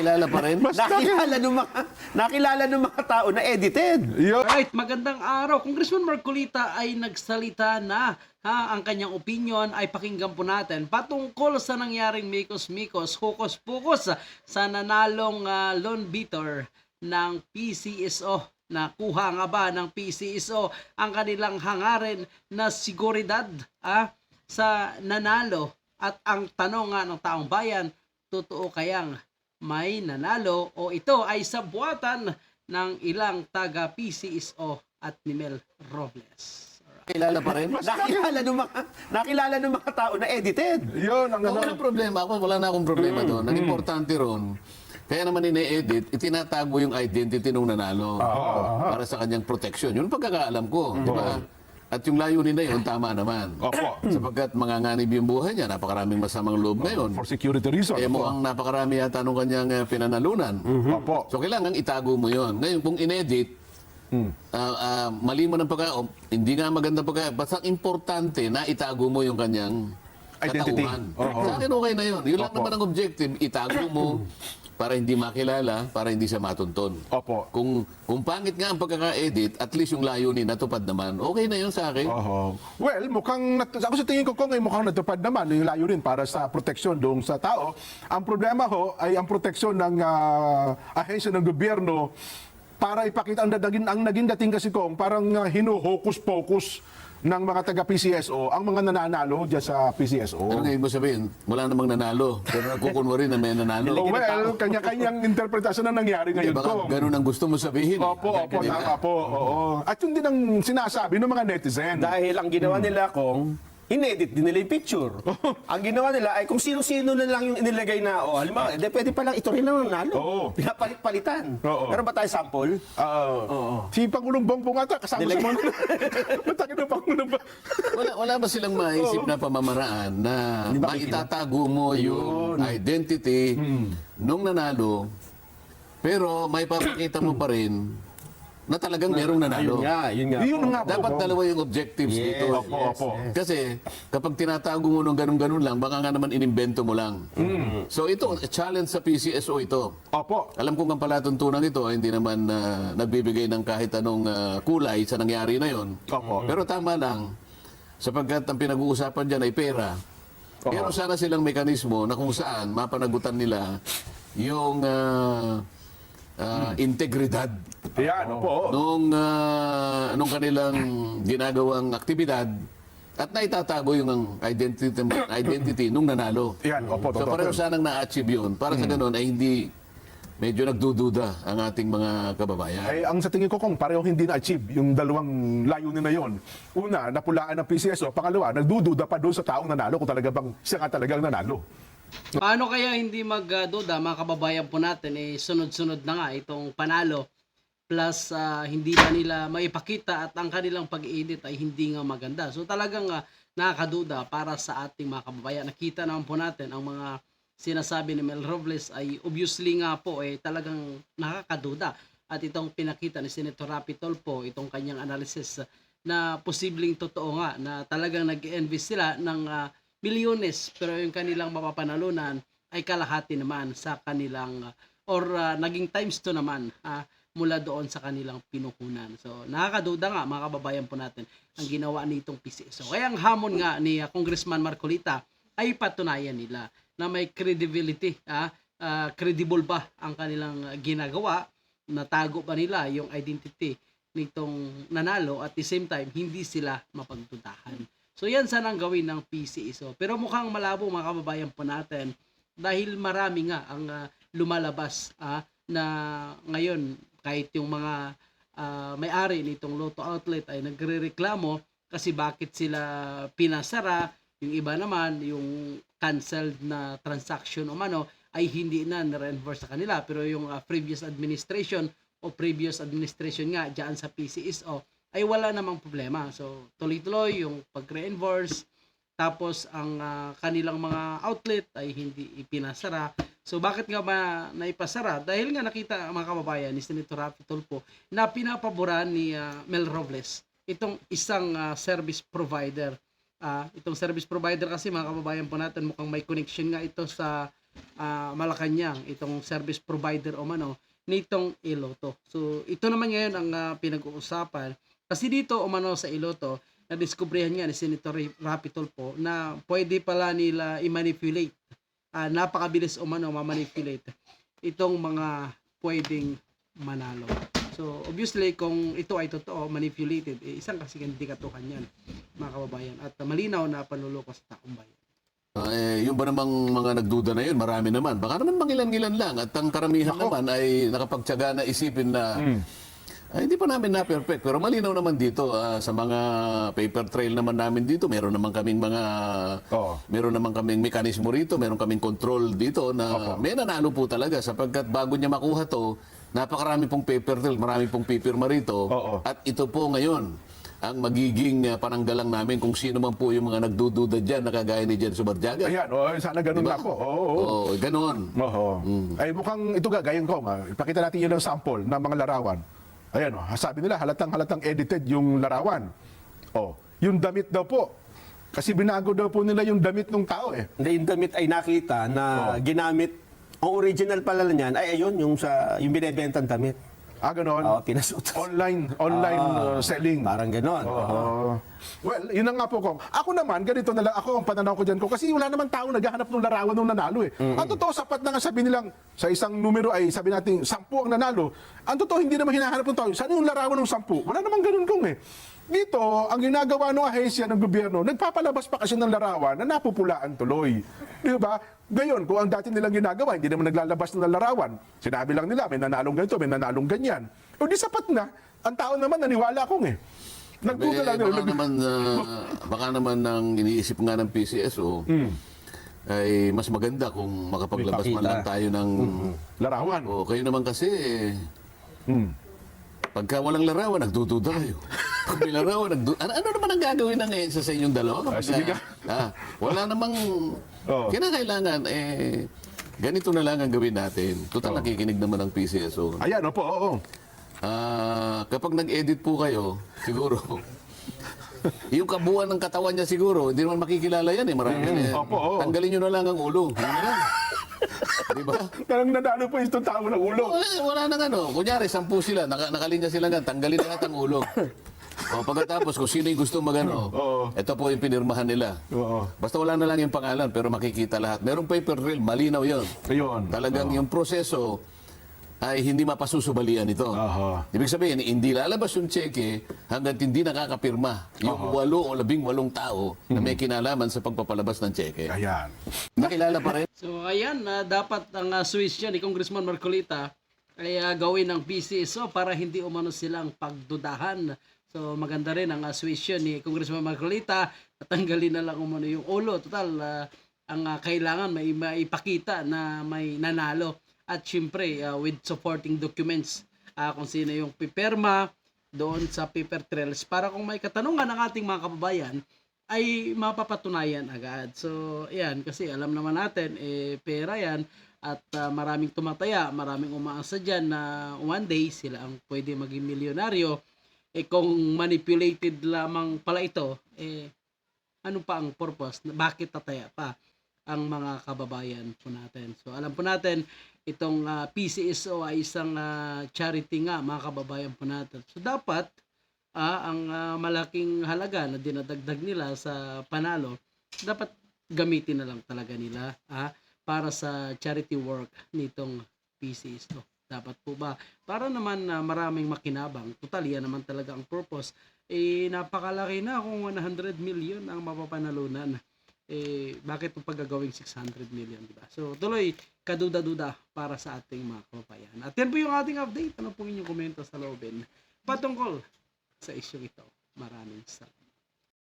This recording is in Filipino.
nakilala pa rin. Mas nakilala ng mga nakilala ng mga tao na edited. Yun. Right, magandang araw. Congressman Marcolita ay nagsalita na. Ha, ang kanyang opinion ay pakinggan po natin patungkol sa nangyaring mikos-mikos, hukos-pukos sa nanalong ah, loan beater ng PCSO. Nakuha nga ba ng PCSO ang kanilang hangarin na seguridad ah, sa nanalo? At ang tanong nga ng taong bayan, totoo kayang may nanalo o ito ay sa buwatan ng ilang taga PCSO at ni Mel Robles. Nakilala pa rin. nakilala ng mga nakilala ng mga tao na edited. Yun ang ano. walang problema, ako wala na akong problema doon. Ang importante ron, kaya naman ine-edit, itinatago yung identity nung nanalo para sa kanyang protection. Yun ang pagkakaalam ko, di ba? At yung layunin na yun, tama naman. Opo. Sapagkat manganganib yung buhay niya, napakaraming masamang loob ngayon. For security reason. Eh mukhang napakarami yata nung kanyang eh, pinanalunan. Opo. So kailangan itago mo yon. Ngayon kung inedit, ah, ah, mali mo ng pagka, o, hindi nga maganda pagka, basta importante na itago mo yung kanyang Identity. katauhan. Oo. Sa akin okay na yun. Yun lang Opo. naman ang objective, itago mo para hindi makilala, para hindi siya matunton. Opo. Kung, kung pangit nga ang pagkaka-edit, at least yung layunin natupad naman, okay na yun sa akin. Oho. Well, mukhang, nat- ako sa tingin ko kung ay mukhang natupad naman yung layunin para sa proteksyon doon sa tao. Ang problema ho ay ang proteksyon ng ah, ahensya ng gobyerno para ipakita ang naging, ang naging dating kasi kong parang uh, hinuhokus-pokus ng mga taga PCSO ang mga nananalo diyan sa PCSO. Ano nga ibig mo sabihin? Wala namang nanalo. Pero nagkukunwari na may nanalo. Oh, well, kanya-kanyang interpretasyon na nangyari ngayon ba ko. ganun ang gusto mo sabihin? Opo, opo, tama po. Oo. At yun din ang sinasabi ng mga netizen. Dahil ang ginawa nila kung inedit din nila yung picture. ang ginawa nila ay kung sino-sino na lang yung inilagay na, oh, halimbawa, eh, pwede pa lang ito rin lang nalo. Oo. Pinapalit-palitan. Oo. Meron ba tayo sample? Oo. Si Pangulong Bongbong ata, kasama sa mga... Mataki na Pangulong ba? Wala, wala ba silang maisip na pamamaraan na maitatago mo yung identity nung nanalo, pero may papakita mo pa rin na talagang merong nanalo. Yun nga, yun nga. Yun nga po. Dapat dalawa yung objectives Yes, dito. Opo, opo. Kasi kapag tinatago mo nung ganun-ganun lang, baka nga naman inimbento mo lang. So ito, challenge sa PCSO ito. Opo. Alam kong ang palatuntunan ito ay hindi naman ah, nagbibigay ng kahit anong ah, kulay sa nangyari na yon. Opo. Pero tama lang, sapagkat ang pinag-uusapan dyan ay pera. Pero sana silang mekanismo na kung saan mapanagutan nila yung ah, ah, integridad Yan, opo. nung, ah, nung kanilang ginagawang aktibidad at naitatago yung ang identity, identity nung nanalo. Yan, opo. So pareho po. sanang na-achieve yun. Para sa ganun ay hindi medyo nagdududa ang ating mga kababayan. Ay, ang sa tingin ko kung pareho hindi na-achieve yung dalawang layunin na yon. Una, napulaan ng PCSO. Pangalawa, nagdududa pa doon sa taong nanalo kung talaga bang siya nga talagang nanalo. Paano kaya hindi magduda mga kababayan po natin eh sunod-sunod na nga itong panalo plus ah, hindi pa nila maipakita at ang kanilang pag-edit ay hindi nga maganda. So talagang ah, nakakaduda para sa ating mga kababayan. Nakita naman po natin ang mga sinasabi ni Mel Robles ay obviously nga po eh talagang nakakaduda. At itong pinakita ni Senator Rapi Tolpo, itong kanyang analysis na posibleng totoo nga na talagang nag-envy sila ng ah, milyones pero yung kanilang mapapanalunan ay kalahati naman sa kanilang uh, or uh, naging times 2 naman ah, mula doon sa kanilang pinukunan. So nakakaduda nga mga kababayan po natin ang ginawa nitong PCSO. Kaya ang hamon nga ni uh, Congressman Marcolita ay patunayan nila na may credibility, ah, ah, credible ba ang kanilang uh, ginagawa, natago ba nila yung identity nitong nanalo at the same time hindi sila mapagdudahan. So yan sana ang gawin ng PCSO. Pero mukhang malabo mga kababayan po natin dahil marami nga ang ah, lumalabas ah, na ngayon kahit yung mga ah, may-ari nitong Lotto Outlet ay nagrereklamo kasi bakit sila pinasara, yung iba naman yung canceled na transaction o mano ay hindi na na-reimburse sa kanila pero yung ah, previous administration o previous administration nga diyan sa PCSO ay wala namang problema. So, tuloy-tuloy yung pag-reimburse, tapos ang ah, kanilang mga outlet ay hindi ipinasara. So, bakit nga ba naipasara? Dahil nga nakita mga kababayan ni Senator Rafi Tulfo na pinapaboran ni ah, Mel Robles itong isang ah, service provider. Ah, itong service provider kasi mga kababayan po natin mukhang may connection nga ito sa ah, Malacanang, itong service provider o mano nitong Iloto. So ito naman ngayon ang ah, pinag-uusapan kasi dito o mano sa Iloto na-discoveryhan nga ni Senator Rapi Tulfo na pwede pala nila i-manipulate. Ah, napakabilis o mano ma-manipulate itong mga pwedeng manalo. So, obviously, kung ito ay totoo, manipulated, eh, isang kasi hindi katuhan yan, mga kababayan. At uh, malinaw na panluloko sa taong bayan. Ah, eh, yung ba namang mga nagduda na yun, marami naman. Baka naman mangilan-ngilan lang. At ang karamihan naman ay nakapagtyaga na isipin na ay, hindi pa namin na-perfect. Pero malinaw naman dito ah, sa mga paper trail naman namin dito. Meron naman kaming mga... Oo. Meron naman kaming mekanismo rito. Meron kaming control dito na may nanalo po talaga. Sapagkat bago niya makuha to, napakarami pong paper trail. Marami pong pipirma rito. Oo. At ito po ngayon ang magiging uh, pananggalang namin kung sino man po yung mga nagdududa dyan na kagaya ni Jen Subarjaga. Ayan, oh, sana ganun Diba? na po. Oo, oo. Oo, ganon. Oo. Mm. Ay mukhang ito ga, gayon ko. nga. Ipakita natin yun ang sample ng mga larawan. Ayan, oh, sabi nila halatang halatang edited yung larawan. Oh, yung damit daw po. Kasi binago daw po nila yung damit ng tao eh. Hindi, yung damit ay nakita na ginamit, ang original pala niyan ay ayun, yung sa yung binebentang damit. Ah, ganon. Oo, pinasuot. Online, online uh, selling. Parang ganon. Oo. Well, yun na nga po ko. Ako naman, ganito na lang ako ang pananaw ko dyan ko. Kasi wala naman tao naghahanap ng larawan ng nanalo eh. Ang totoo, sapat na nga sabi nilang sa isang numero ay sabi natin, sampu ang nanalo. Ang totoo, hindi naman hinahanap ng tao. Saan yung larawan ng sampu? Wala naman ganun kong eh. Dito, ang ginagawa ng ahensya ng gobyerno, nagpapalabas pa kasi ng larawan na napupulaan tuloy. Di ba? Ngayon, kung ang dati nilang ginagawa, hindi naman naglalabas ng larawan. Sinabi lang nila, may nanalong ganito, may nanalong ganyan. O di sapat na. Ang tao naman, naniwala akong eh. Nag-google Eh, lang. baka nag- naman, ah, baka naman ang iniisip nga ng PCSO ay mas maganda kung makapaglabas man lang tayo ng... larawan. O, kayo naman kasi, eh, Hmm. pagka walang larawan, nagdududa kayo. May larawan, nagdu... Ano, ano naman ang gagawin ng EDSA sa inyong dalawa? Kapag, Ah, sige ka. ah, wala namang... Oo. Kinakailangan, eh, ganito na lang ang gawin natin. Total, nakikinig naman ang PCSO. Ayan, opo, oo. Ah, kapag nag-edit po kayo, siguro, yung kabuuan ng katawan niya siguro, hindi naman makikilala yan eh. Marami yan eh. Opo, oo. Tanggalin nyo na lang ang ulo. Yun na lang. Di ba? Parang nanalo po itong tao ng ulo. Wala, wala nang ano. Kunyari, sampu sila, naka, nakalinya sila nga, tanggalin lahat ang ulo. O pagkatapos, kung sino yung gusto magano, Oo. ito po yung pinirmahan nila. Oo. Basta wala na lang yung pangalan, pero makikita lahat. Merong paper trail, malinaw yon. Ayun. Talagang yung proseso ay hindi mapasusubalian ito. Aha. Ibig sabihin, hindi lalabas yung cheque hanggat hindi nakakapirma yung walo o labing walong tao na may kinalaman sa pagpapalabas ng cheque. Ayan. Nakilala pa rin. So ayan, na dapat ang uh, Swiss yan ni Congressman Marcolita ay ah, gawin ng PCSO para hindi umano silang pagdudahan. So maganda rin ang uh, Swiss yun ni Congressman Marcolita tatanggalin na lang umano yung ulo. Total, ah, ang ah, kailangan may maipakita na may nanalo. At syempre, ah, with supporting documents ah, kung sino yung piperma doon sa paper trails para kung may katanungan ng ating mga kababayan ay mapapatunayan agad. So, yan, kasi alam naman natin, eh, pera yan, at ah, maraming tumataya, maraming umaasa dyan na one day sila ang pwede maging milyonaryo. Eh, kung manipulated lamang pala ito, eh, ano pa ang purpose? Bakit tataya pa ang mga kababayan po natin? So, alam po natin, itong ah, PCSO ay isang ah, charity nga, mga kababayan po natin. So, dapat, ah, ang ah, malaking halaga na dinadagdag nila sa panalo, dapat gamitin na lang talaga nila ah, para sa charity work nitong PCs to. Dapat po ba? Para naman na maraming makinabang, total yan naman talaga ang purpose, eh napakalaki na kung 100 million ang mapapanalunan. Eh, bakit po pagagawing 600 million, di ba? So, tuloy, kaduda-duda para sa ating mga kababayan. At yan po yung ating update. Ano po inyong komento sa loobin patungkol sa issue ito. Maraming salamat.